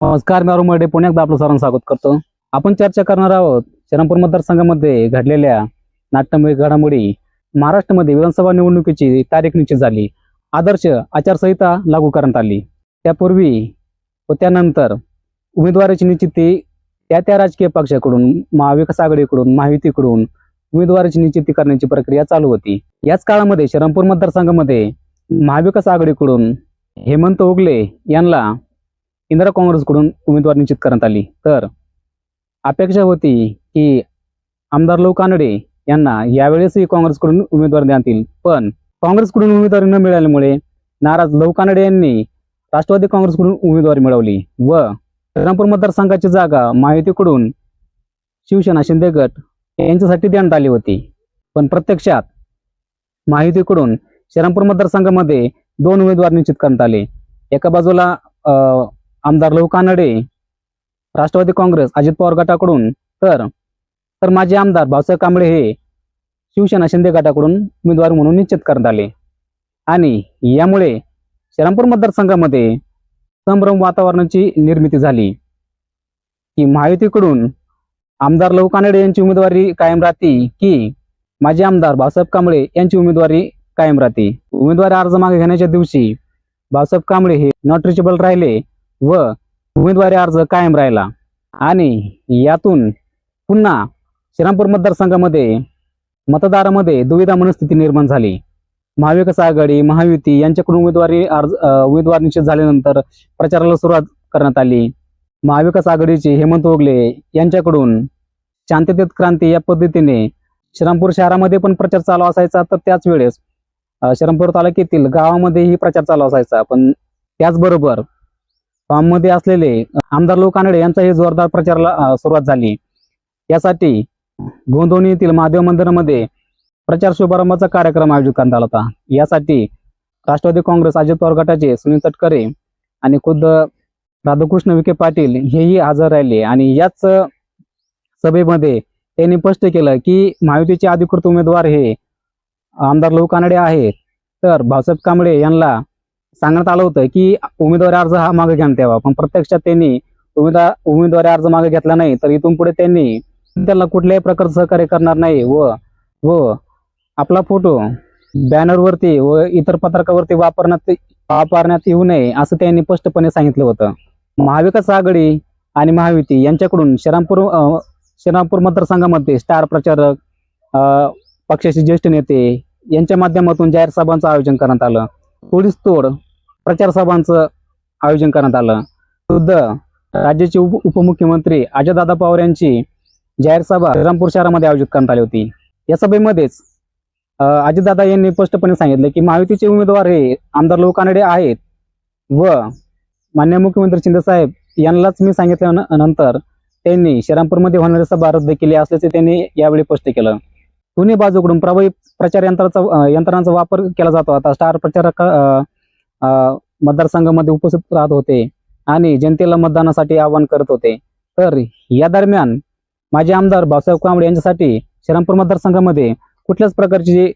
नमस्कार मी अरुण मर्डे पुण्यात आपलं सर्वांचं स्वागत करतो. आपण चर्चा करणार आहोत श्रीरामपूर मतदारसंघामध्ये घडलेल्या नाट्यमय घडामोडी. महाराष्ट्रामध्ये विधानसभा निवडणुकीची तारीख निश्चित झाली. आदर्श आचारसंहिता लागू करण्यात आली. त्यापूर्वी व त्यानंतर उमेदवाराची निश्चिती त्या त्या राजकीय पक्षाकडून महाविकास आघाडीकडून महायुतीकडून उमेदवाराची निश्चिती करण्याची प्रक्रिया चालू होती. याच काळामध्ये श्रीरामपूर मतदारसंघामध्ये महाविकास आघाडीकडून हेमंत ओगले यांना इंदिरा काँग्रेसकडून उमेदवार निश्चित करण्यात आली. तर अपेक्षा होती की आमदार लव कानडे यांना यावेळेसही काँग्रेसकडून उमेदवार देण्यात येईल. पण काँग्रेसकडून उमेदवारी न मिळाल्यामुळे नाराज लव कानडे यांनी राष्ट्रवादी काँग्रेसकडून उमेदवारी मिळवली व श्रीरामपूर मतदारसंघाची जागा महायुतीकडून शिवसेना शिंदे गट यांच्यासाठी देण्यात आली होती. पण प्रत्यक्षात महायुतीकडून श्रीरामपूर मतदारसंघामध्ये दोन उमेदवार निश्चित करण्यात आले. एका बाजूला अं, आमदार लहू कानडे राष्ट्रवादी काँग्रेस अजित पवार गटाकडून तर तर माजी आमदार भाऊसाहेब कांबळे हे शिवसेना शिंदे गटाकडून उमेदवार म्हणून निश्चित करण्यात आले. आणि यामुळे श्रीरामपूर मतदारसंघामध्ये संभ्रम वातावरणाची निर्मिती झाली. की महायुतीकडून आमदार लहू कानडे यांची उमेदवारी कायम राहते की माजी आमदार भाऊसाहेब कांबळे यांची उमेदवारी कायम राहते. उमेदवारी अर्ज मागे घेण्याच्या दिवशी भाऊसाहेब कांबळे हे नॉट रिचेबल राहिले. व उमेदवारी अर्ज कायम राहिला. आणि यातून पुन्हा श्रीरामपूर मतदारसंघामध्ये मतदारामध्ये दुविधा मनस्थिती निर्माण झाली. महाविकास आघाडी महायुती यांच्याकडून उमेदवारी अर्ज उमेदवार निश्चित झाल्यानंतर प्रचाराला सुरुवात करण्यात आली. महाविकास आघाडीचे हेमंत ओगले यांच्याकडून शांततेत क्रांती या पद्धतीने श्रीरामपूर शहरामध्ये पण प्रचार चालू असायचा. तर त्याच वेळेस श्रीरामपूर तालुक्यातील गावामध्येही प्रचार चालू असायचा. पण त्याचबरोबर फॉर्ममध्ये असलेले आमदार लोक कानडे यांचाही जोरदार प्रचाराला सुरुवात झाली. यासाठी गोंदवणी येथील महादेव मंदिरामध्ये प्रचार शुभारंभाचा कार्यक्रम आयोजित करण्यात आला होता. यासाठी राष्ट्रवादी काँग्रेस अजित पवार गटाचे सुनील तटकरे आणि खुद्द राधाकृष्ण विखे पाटील हेही हजर राहिले. आणि याच सभेमध्ये त्यांनी स्पष्ट केलं की महायुतीचे अधिकृत उमेदवार हे आमदार लहू कानडे आहेत. तर भाऊसाहेब कांबळे यांना सांगण्यात आलं होतं की उमेदवारी अर्ज हा मागे घेण्यात यावा पण प्रत्यक्षात त्यांनी उमेदवार उमेदवारी अर्ज मागे घेतला नाही तर इथून पुढे त्यांनी त्याला कुठल्याही प्रकारचं सहकार्य करणार नाही व व आपला फोटो बॅनरवरती व इतर पत्रकावरती वापरण्यात वापरण्यात येऊ नये असं त्यांनी स्पष्टपणे सांगितलं होतं. महाविकास आघाडी आणि महायुती यांच्याकडून श्रीरामपूर श्रीरामपूर मतदारसंघामध्ये स्टार प्रचारक पक्षाचे ज्येष्ठ नेते यांच्या माध्यमातून जाहीर सभांचं आयोजन करण्यात आलं. पोलीस तोड प्रचार सभांचं आयोजन करण्यात आलं. खुद्द राज्याचे उप उपमुख्यमंत्री अजयदादा पवार यांची जाहीर सभा श्रीरामपूर शहरामध्ये आयोजित करण्यात आली होती. या सभेमध्येच अजयदादा अजितदादा यांनी स्पष्टपणे सांगितलं की महायुतीचे उमेदवार हे आमदार लोक कानडे आहेत व मान्य मुख्यमंत्री शिंदेसाहेब यांनाच मी सांगितल्यानंतर त्यांनी श्रीरामपूरमध्ये होणारी सभा रद्द केली असल्याचे त्यांनी यावेळी स्पष्ट केलं. दोन्ही बाजूकडून प्रभावी प्रचार यंत्राचा यंत्रणांचा वापर केला जातो. आता स्टार प्रचारक मतदारसंघामध्ये उपस्थित राहत होते आणि जनतेला मतदानासाठी आवाहन करत होते. तर या दरम्यान माजी आमदार भाऊसाहेब कांबळे यांच्यासाठी श्रीरामपूर मतदारसंघामध्ये कुठल्याच प्रकारची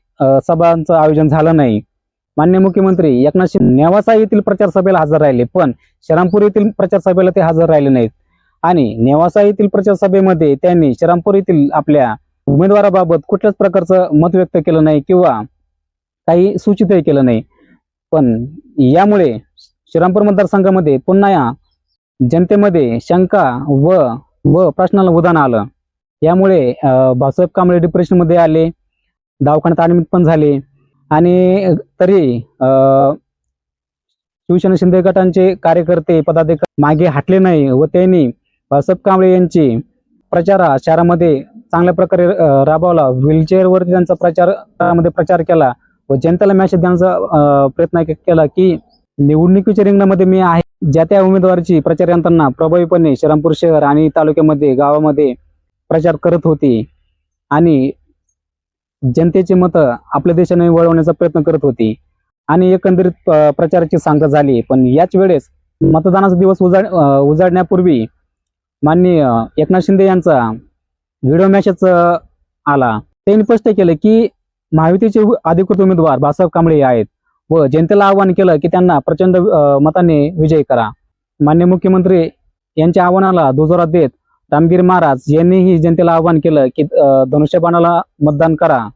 सभांचं आयोजन झालं नाही. मान्य मुख्यमंत्री एकनाथ शिंदे नेवासा येथील प्रचार सभेला हजर राहिले पण श्रीरामपूर येथील प्रचार सभेला ते हजर राहिले नाहीत. आणि नेवासा येथील प्रचार सभेमध्ये त्यांनी श्रीरामपूर येथील आपल्या उमेदवाराबाबत कुठल्याच प्रकारचं मत व्यक्त केलं नाही किंवा काही सूचितही केलं नाही. पण यामुळे श्रीरामपूर मतदारसंघामध्ये पुन्हा या जनतेमध्ये शंका व व प्रश्नाला उदाहरण आलं. यामुळे अं, भाऊसाहेब कांबळे डिप्रेशनमध्ये आले दवाखान्यात ऍडमिट पण झाले आणि तरी अं, शिवसेना शिंदे गटांचे कार्यकर्ते पदाधिकारी मागे हटले नाही व त्यांनी भाऊसाहेब कांबळे यांची प्रचार हा शहरामध्ये चांगल्या प्रकारे राबवला. व्हीलचेअरवरती त्यांचा प्रचार शहरामध्ये प्रचार केला व जनतेला मॅसेज देण्याचा प्रयत्न केला की निवडणुकीच्या रिंगणामध्ये मी आहे. ज्या त्या उमेदवाराची प्रचार यंत्रणा प्रभावीपणे श्रीरामपूर शहर आणि तालुक्यामध्ये गावामध्ये प्रचार करत होती आणि जनतेची मतं आपल्या देशाने वळवण्याचा प्रयत्न करत होती आणि एकंदरीत प्रचाराची सांगता झाली. पण याच वेळेस मतदानाचा दिवस उजाड उजाडण्यापूर्वी माननीय एकनाथ शिंदे यांचा व्हिडिओ मॅसेज आला. त्यांनी स्पष्ट केलं की महायुतीचे अधिकृत उमेदवार बाळासाहेब कांबळे आहेत व जनतेला आवाहन केलं की त्यांना प्रचंड मताने विजयी करा. मान्य मुख्यमंत्री यांच्या आव्हानाला दुजोरा देत रामगिरी महाराज यांनीही जनतेला आवाहन केलं की धनुष्यबाणाला मतदान करा.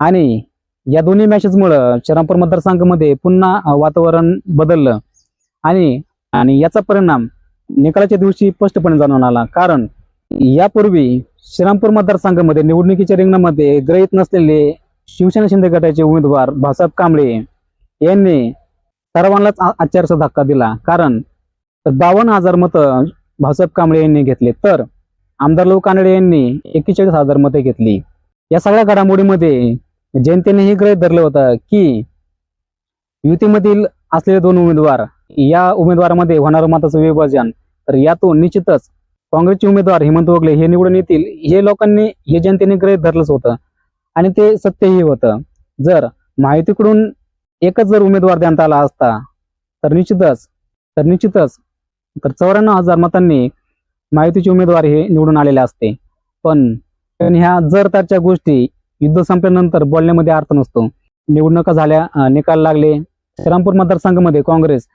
आणि या दोन्ही मॅचेसमुळं श्रीरामपूर मतदारसंघामध्ये पुन्हा वातावरण बदललं. आणि आणि याचा परिणाम निकालाच्या दिवशी स्पष्टपणे जाणून आला. कारण यापूर्वी श्रीरामपूर मतदारसंघामध्ये निवडणुकीच्या रिंगणामध्ये ग्रहित नसलेले शिवसेना शिंदे गटाचे उमेदवार भासाब कांबळे यांनी सर्वांनाच आचारचा धक्का दिला. कारण बावन्न हजार मतं भासाब कांबळे यांनी घेतले तर आमदार लव कानडे यांनी एक्केचाळीस हजार मते घेतली. या सगळ्या घडामोडीमध्ये जनतेने हे ग्रहित धरलं होतं की युतीमधील असलेले दोन उमेदवार या उमेदवारामध्ये होणारं मताचं विभाजन तर यातून निश्चितच काँग्रेसचे उमेदवार हेमंत वगले हे निवडून येतील. हे लोकांनी हे जनतेने ग्रहित धरलंच होतं. आणि ते सत्यही होतं. जर माहितीकडून एकच जर उमेदवार देण्यात आला असता तर निश्चितच तर निश्चितच तर चौऱ्याण्णव हजार मतांनी माहितीचे उमेदवार हे निवडून आलेले असते. पण पण ह्या जर त्याच्या गोष्टी युद्ध संपल्यानंतर बोलण्यामध्ये अर्थ नसतो. निवडणुका झाल्या निकाल लागले. श्रीरामपूर मतदारसंघामध्ये काँग्रेस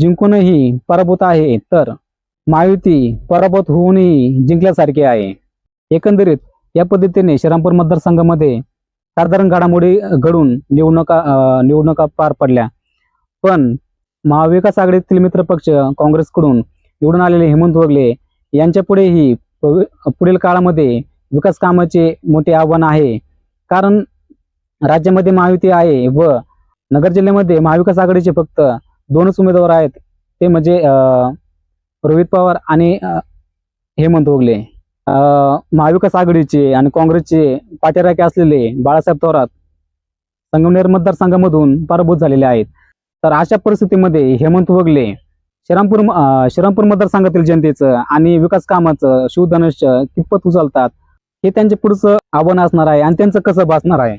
जिंकूनही पराभूत आहे तर महायुती पराभूत होऊनही जिंकल्यासारखी आहे. एकंदरीत या पद्धतीने श्रीरामपूर मतदारसंघामध्ये साधारण घडामोडी घडून निवडणुका निवडणुका पार पडल्या. पण महाविकास आघाडीतील मित्रपक्ष काँग्रेसकडून निवडून आलेले हेमंत वगले यांच्या पुढेही पुढील काळामध्ये विकास कामाचे मोठे आव्हान आहे. कारण राज्यामध्ये महायुती आहे व नगर जिल्ह्यामध्ये महाविकास आघाडीचे फक्त दोनच उमेदवार आहेत. ते म्हणजे अं, रोहित पवार आणि हेमंत ओगले. अं, महाविकास आघाडीचे आणि काँग्रेसचे पाठीराखे असलेले बाळासाहेब थोरात संगमनेर मतदारसंघामधून पराभूत झालेले आहेत. तर अशा परिस्थितीमध्ये हेमंत वगले श्रीरामपूर श्रीरामपूर मतदारसंघातील जनतेचं आणि विकास कामाचं शिवधनुष्य कितपत उचलतात हे त्यांचे पुढचं आव्हान असणार आहे आणि त्यांचं कसं भासणार आहे?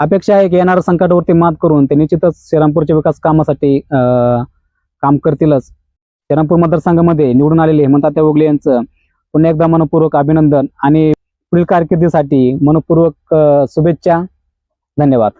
अपेक्षा आहे की येणाऱ्या संकटावरती मात करून ते निश्चितच श्रीरामपूरच्या विकास कामासाठी काम करतीलच. श्रीरामपूर मतदारसंघामध्ये निवडून आलेले हेमंतात्या ओगले यांचं पुन्हा एकदा मनपूर्वक अभिनंदन आणि पुढील कारकिर्दीसाठी मनपूर्वक शुभेच्छा. धन्यवाद.